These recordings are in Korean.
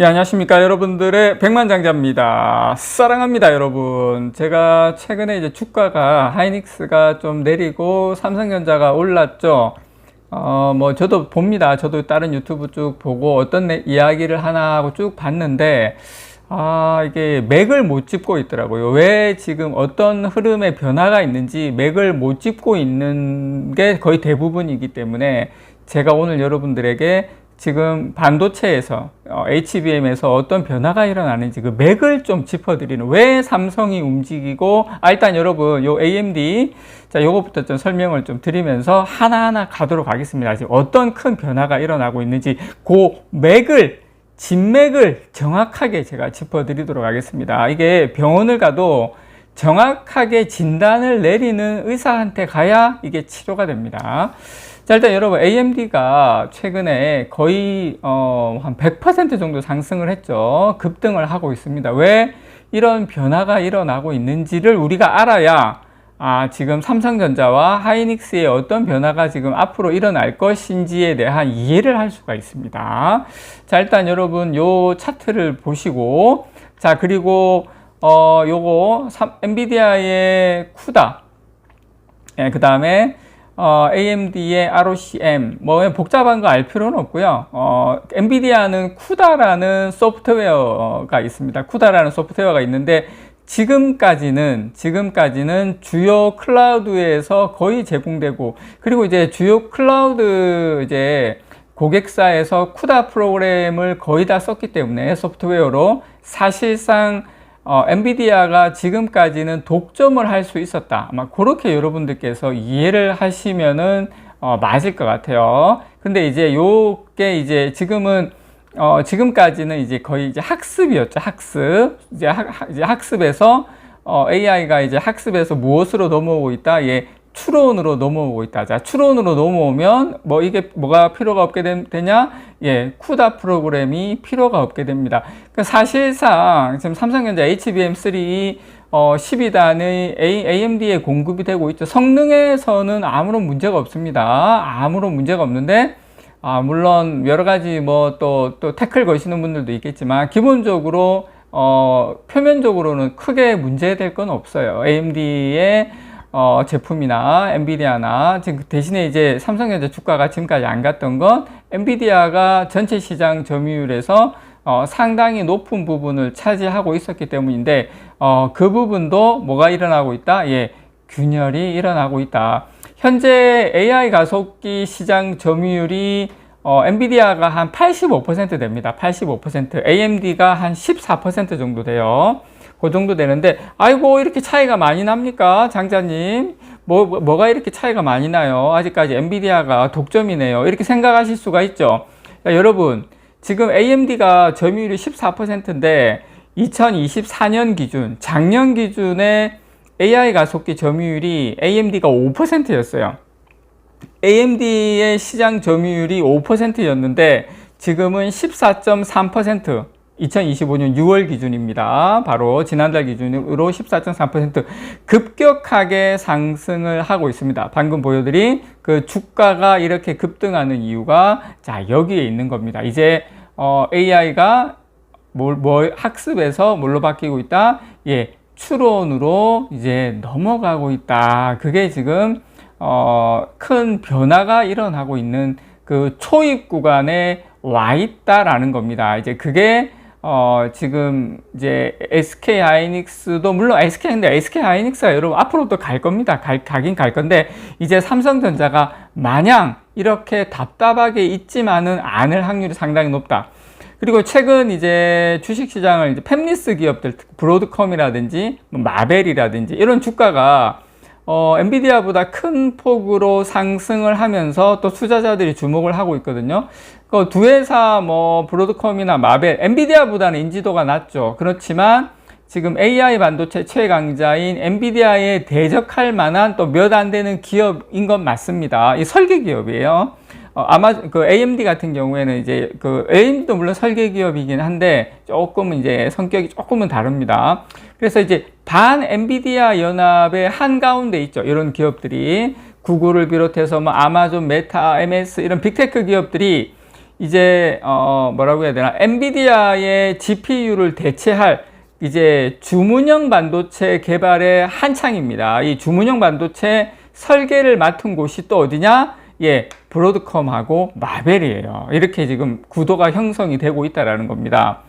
예, 안녕하십니까. 여러분들의 백만장자입니다. 사랑합니다, 여러분. 제가 최근에 이제 주가가 하이닉스가 좀 내리고 삼성전자가 올랐죠. 어, 뭐, 저도 봅니다. 저도 다른 유튜브 쭉 보고 어떤 내- 이야기를 하나 하고 쭉 봤는데, 아, 이게 맥을 못 짚고 있더라고요. 왜 지금 어떤 흐름의 변화가 있는지 맥을 못 짚고 있는 게 거의 대부분이기 때문에 제가 오늘 여러분들에게 지금 반도체에서 어, HBM에서 어떤 변화가 일어나는지 그 맥을 좀 짚어드리는 왜 삼성이 움직이고 아 일단 여러분 요 AMD 자 요거부터 좀 설명을 좀 드리면서 하나하나 가도록 하겠습니다. 지금 어떤 큰 변화가 일어나고 있는지 그 맥을 진맥을 정확하게 제가 짚어드리도록 하겠습니다. 이게 병원을 가도 정확하게 진단을 내리는 의사한테 가야 이게 치료가 됩니다. 자, 일단 여러분, AMD가 최근에 거의, 어, 한 100% 정도 상승을 했죠. 급등을 하고 있습니다. 왜 이런 변화가 일어나고 있는지를 우리가 알아야, 아, 지금 삼성전자와 하이닉스의 어떤 변화가 지금 앞으로 일어날 것인지에 대한 이해를 할 수가 있습니다. 자, 일단 여러분, 요 차트를 보시고, 자, 그리고, 어, 요거, 삼- 엔비디아의 쿠다, 예, 그 다음에, 어, AMD의 ROCm, 뭐 복잡한 거 알 필요는 없고요. 어, 엔비디아는 쿠다라는 소프트웨어가 있습니다. 쿠다라는 소프트웨어가 있는데 지금까지는 지금까지는 주요 클라우드에서 거의 제공되고 그리고 이제 주요 클라우드 이제 고객사에서 쿠다 프로그램을 거의 다 썼기 때문에 소프트웨어로 사실상 어, 엔비디아가 지금까지는 독점을 할 수 있었다. 아마 그렇게 여러분들께서 이해를 하시면은 어, 맞을 것 같아요. 근데 이제 요게 이제 지금은 어, 지금까지는 이제 거의 이제 학습이었죠. 학습. 이제, 학, 이제 학습에서 어, AI가 이제 학습에서 무엇으로 넘어오고 있다? 예, 추론으로 넘어오고 있다. 자, 추론으로 넘어오면 뭐 이게 뭐가 필요가 없게 되, 되냐? 예, 쿠다 프로그램이 필요가 없게 됩니다. 그러니까 사실상 지금 삼성전자 HBM3 어, 12단의 AMD에 공급이 되고 있죠. 성능에서는 아무런 문제가 없습니다. 아무런 문제가 없는데 아, 물론 여러 가지 뭐 또 또 태클 거시는 분들도 있겠지만 기본적으로 어, 표면적으로는 크게 문제될 건 없어요. AMD의 어, 제품이나 엔비디아나 지금 대신에 이제 삼성전자 주가가 지금까지 안 갔던 건 엔비디아가 전체 시장 점유율에서 어, 상당히 높은 부분을 차지하고 있었기 때문인데 어, 그 부분도 뭐가 일어나고 있다? 예, 균열이 일어나고 있다. 현재 AI 가속기 시장 점유율이 어, 엔비디아가 한 85% 됩니다. 85%. AMD가 한 14% 정도 돼요. 그 정도 되는데, 아이고, 이렇게 차이가 많이 납니까? 장자님. 뭐, 뭐- 뭐가 이렇게 차이가 많이 나요? 아직까지 엔비디아가 독점이네요. 이렇게 생각하실 수가 있죠. 자, 여러분, 지금 AMD가 점유율이 14%인데, 2024년 기준, 작년 기준에 AI 가속기 점유율이 AMD가 5%였어요. AMD의 시장 점유율이 5%였는데 지금은 14.3% 2025년 6월 기준입니다. 바로 지난달 기준으로 14.3% 급격하게 상승을 하고 있습니다. 방금 보여드린 그 주가가 이렇게 급등하는 이유가 자 여기에 있는 겁니다. 이제 어, AI가 뭘, 뭘 학습에서 뭘로 바뀌고 있다? 예, 추론으로 이제 넘어가고 있다. 그게 지금 어, 큰 변화가 일어나고 있는 그 초입 구간에 와 있다라는 겁니다. 이제 그게 어, 지금 이제 SK 하이닉스도 물론 SK인데 SK 하이닉스가 여러분 앞으로도 갈 겁니다. 갈, 가긴 갈 건데 이제 삼성전자가 마냥 이렇게 답답하게 있지만은 않을 확률이 상당히 높다. 그리고 최근 이제 주식 시장을 이제 팹리스 기업들, 브로드컴이라든지 뭐 마벨이라든지 이런 주가가 어, 엔비디아보다 큰 폭으로 상승을 하면서 또 투자자들이 주목을 하고 있거든요. 그 두 회사 뭐 브로드컴이나 마벨, 엔비디아보다는 인지도가 낮죠. 그렇지만 지금 AI 반도체 최강자인 엔비디아에 대적할 만한 또 몇 안 되는 기업인 건 맞습니다. 이 설계 기업이에요. 어, 아마 그 AMD 같은 경우에는 이제 그 AMD도 물론 설계 기업이긴 한데 조금은 이제 성격이 조금은 다릅니다. 그래서 이제 반 엔비디아 연합의 한 가운데 있죠. 이런 기업들이 구글을 비롯해서 뭐 아마존, 메타, MS 이런 빅테크 기업들이 이제 어 뭐라고 해야 되나 엔비디아의 GPU를 대체할 이제 주문형 반도체 개발의 한창입니다. 이 주문형 반도체 설계를 맡은 곳이 또 어디냐? 예, 브로드컴하고 마벨이에요. 이렇게 지금 구도가 형성이 되고 있다라는 겁니다.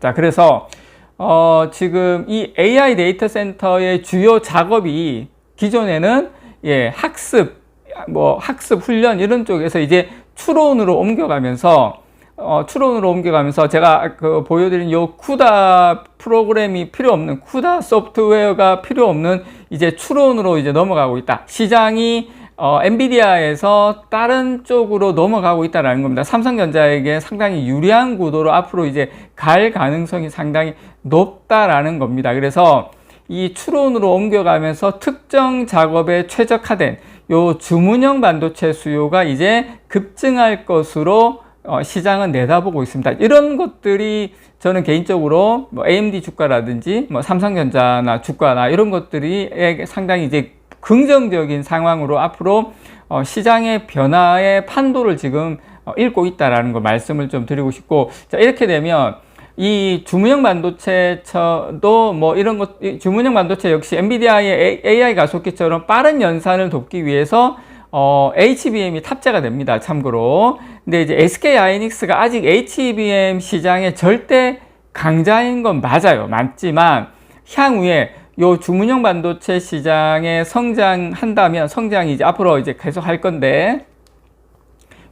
자, 그래서 어, 지금 이 AI 데이터 센터의 주요 작업이 기존에는 예, 학습, 뭐 학습 훈련 이런 쪽에서 이제 추론으로 옮겨가면서 어, 추론으로 옮겨가면서 제가 그 보여드린 요 쿠다 프로그램이 필요 없는 쿠다 소프트웨어가 필요 없는 이제 추론으로 이제 넘어가고 있다. 시장이 어, 엔비디아에서 다른 쪽으로 넘어가고 있다는 겁니다. 삼성전자에게 상당히 유리한 구도로 앞으로 이제 갈 가능성이 상당히 높다라는 겁니다. 그래서 이 추론으로 옮겨가면서 특정 작업에 최적화된 요 주문형 반도체 수요가 이제 급증할 것으로 어, 시장은 내다보고 있습니다. 이런 것들이 저는 개인적으로 뭐 AMD 주가라든지 뭐 삼성전자나 주가나 이런 것들이 상당히 이제 긍정적인 상황으로 앞으로 어, 시장의 변화의 판도를 지금 어, 읽고 있다라는 걸 말씀을 좀 드리고 싶고 자 이렇게 되면 이 주문형 반도체도 뭐 이런 것 주문형 반도체 역시 엔비디아의 AI 가속기처럼 빠른 연산을 돕기 위해서 어, HBM이 탑재가 됩니다. 참고로. 근데 이제 SK 하이닉스가 아직 HBM 시장의 절대 강자인 건 맞아요. 맞지만 향후에 요 주문형 반도체 시장에 성장한다면 성장이 이제 앞으로 이제 계속 할 건데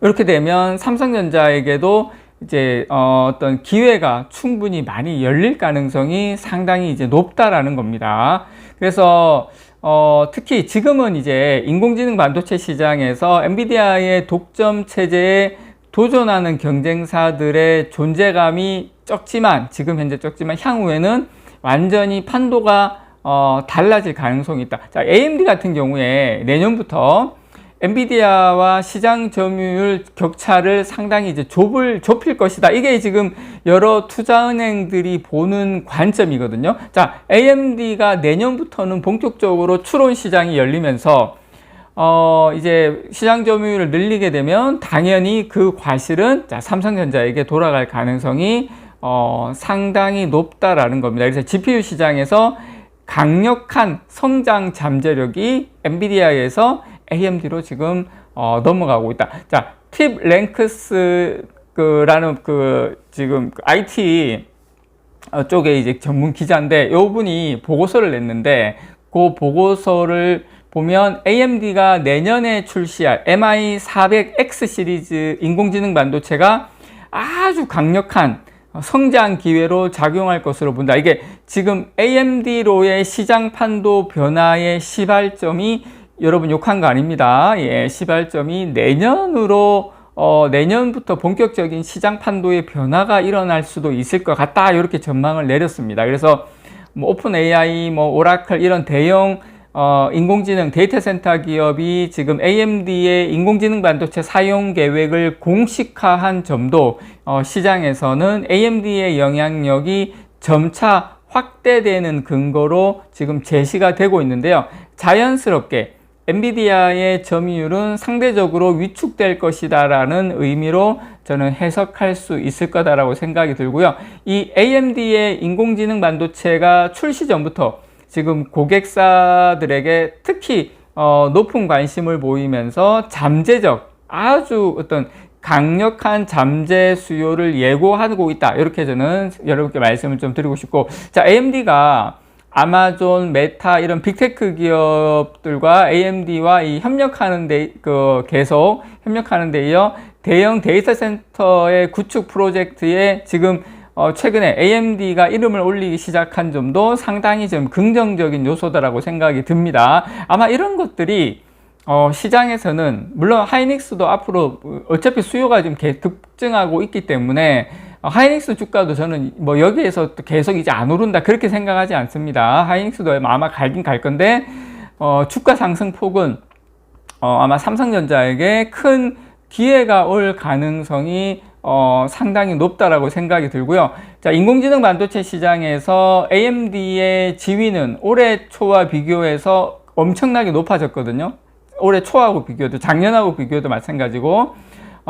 이렇게 되면 삼성전자에게도 이제 어, 어떤 기회가 충분히 많이 열릴 가능성이 상당히 이제 높다라는 겁니다. 그래서 어, 특히 지금은 이제 인공지능 반도체 시장에서 엔비디아의 독점 체제에 도전하는 경쟁사들의 존재감이 적지만 지금 현재 적지만 향후에는 완전히 판도가 어, 달라질 가능성이 있다. 자, AMD 같은 경우에 내년부터 엔비디아와 시장 점유율 격차를 상당히 이제 좁을, 좁힐 것이다. 이게 지금 여러 투자은행들이 보는 관점이거든요. 자, AMD가 내년부터는 본격적으로 추론 시장이 열리면서 어, 이제 시장 점유율을 늘리게 되면 당연히 그 과실은 자, 삼성전자에게 돌아갈 가능성이 어, 상당히 높다라는 겁니다. 그래서 GPU 시장에서 강력한 성장 잠재력이 엔비디아에서 AMD로 지금 어, 넘어가고 있다. 자, 팁 랭크스 그라는 그 지금 IT 어, 쪽에 이제 전문 기자인데 요 분이 보고서를 냈는데 그 보고서를 보면 AMD가 내년에 출시할 MI400X 시리즈 인공지능 반도체가 아주 강력한 성장 기회로 작용할 것으로 본다. 이게 지금 AMD로의 시장 판도 변화의 시발점이 여러분 욕한 거 아닙니다. 예, 시발점이 내년으로 어, 내년부터 본격적인 시장 판도의 변화가 일어날 수도 있을 것 같다. 이렇게 전망을 내렸습니다. 그래서 뭐 오픈 AI, 뭐 오라클 이런 대형 어, 인공지능 데이터 센터 기업이 지금 AMD의 인공지능 반도체 사용 계획을 공식화한 점도 어, 시장에서는 AMD의 영향력이 점차 확대되는 근거로 지금 제시가 되고 있는데요. 자연스럽게 엔비디아의 점유율은 상대적으로 위축될 것이다 라는 의미로 저는 해석할 수 있을 거다라고 생각이 들고요. 이 AMD의 인공지능 반도체가 출시 전부터 지금 고객사들에게 특히 어, 높은 관심을 보이면서 잠재적 아주 어떤 강력한 잠재 수요를 예고하고 있다. 이렇게 저는 여러분께 말씀을 좀 드리고 싶고, 자, AMD가 아마존, 메타 이런 빅테크 기업들과 AMD와 이 협력하는 데, 그 계속 협력하는 데 이어 대형 데이터 센터의 구축 프로젝트에 지금 어 최근에 AMD가 이름을 올리기 시작한 점도 상당히 좀 긍정적인 요소다라고 생각이 듭니다. 아마 이런 것들이 어 시장에서는 물론 하이닉스도 앞으로 어차피 수요가 좀 급증하고 있기 때문에 어, 하이닉스 주가도 저는 뭐 여기에서 계속 이제 안 오른다 그렇게 생각하지 않습니다. 하이닉스도 아마 갈긴 갈 건데 어, 주가 상승 폭은 어, 아마 삼성전자에게 큰 기회가 올 가능성이 어, 상당히 높다라고 생각이 들고요. 자, 인공지능 반도체 시장에서 AMD의 지위는 올해 초와 비교해서 엄청나게 높아졌거든요. 올해 초하고 비교해도 작년하고 비교해도 마찬가지고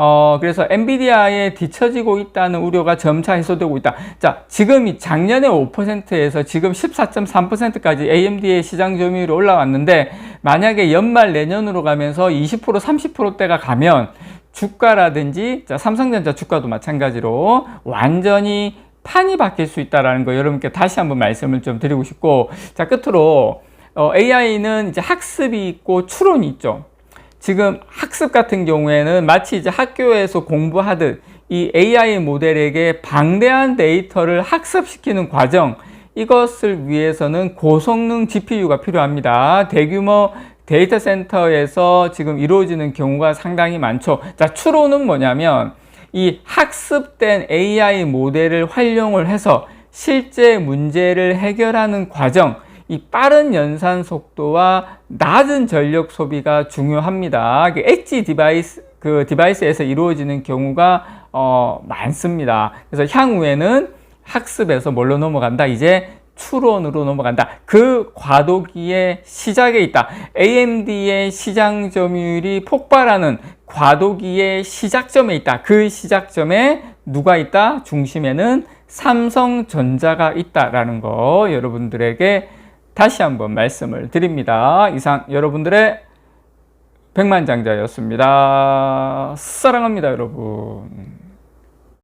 어, 그래서 엔비디아에 뒤처지고 있다는 우려가 점차 해소되고 있다. 자, 지금이 작년에 5%에서 지금 14.3%까지 AMD의 시장 점유율이 올라왔는데 만약에 연말 내년으로 가면서 20% 30%대가 가면 주가라든지 자, 삼성전자 주가도 마찬가지로 완전히 판이 바뀔 수 있다라는 거 여러분께 다시 한번 말씀을 좀 드리고 싶고 자 끝으로 어, AI는 이제 학습이 있고 추론이 있죠. 지금 학습 같은 경우에는 마치 이제 학교에서 공부하듯 이 AI 모델에게 방대한 데이터를 학습시키는 과정 이것을 위해서는 고성능 GPU가 필요합니다. 대규모 데이터 센터에서 지금 이루어지는 경우가 상당히 많죠. 자, 추론은 뭐냐면 이 학습된 AI 모델을 활용을 해서 실제 문제를 해결하는 과정, 이 빠른 연산 속도와 낮은 전력 소비가 중요합니다. 그 엣지 디바이스 그 디바이스에서 이루어지는 경우가 어, 많습니다. 그래서 향후에는 학습에서 뭘로 넘어간다? 이제 추론으로 넘어간다. 그 과도기의 시작에 있다. AMD의 시장 점유율이 폭발하는 과도기의 시작점에 있다. 그 시작점에 누가 있다? 중심에는 삼성전자가 있다라는 거 여러분들에게 다시 한번 말씀을 드립니다. 이상 여러분들의 백만장자였습니다. 사랑합니다, 여러분.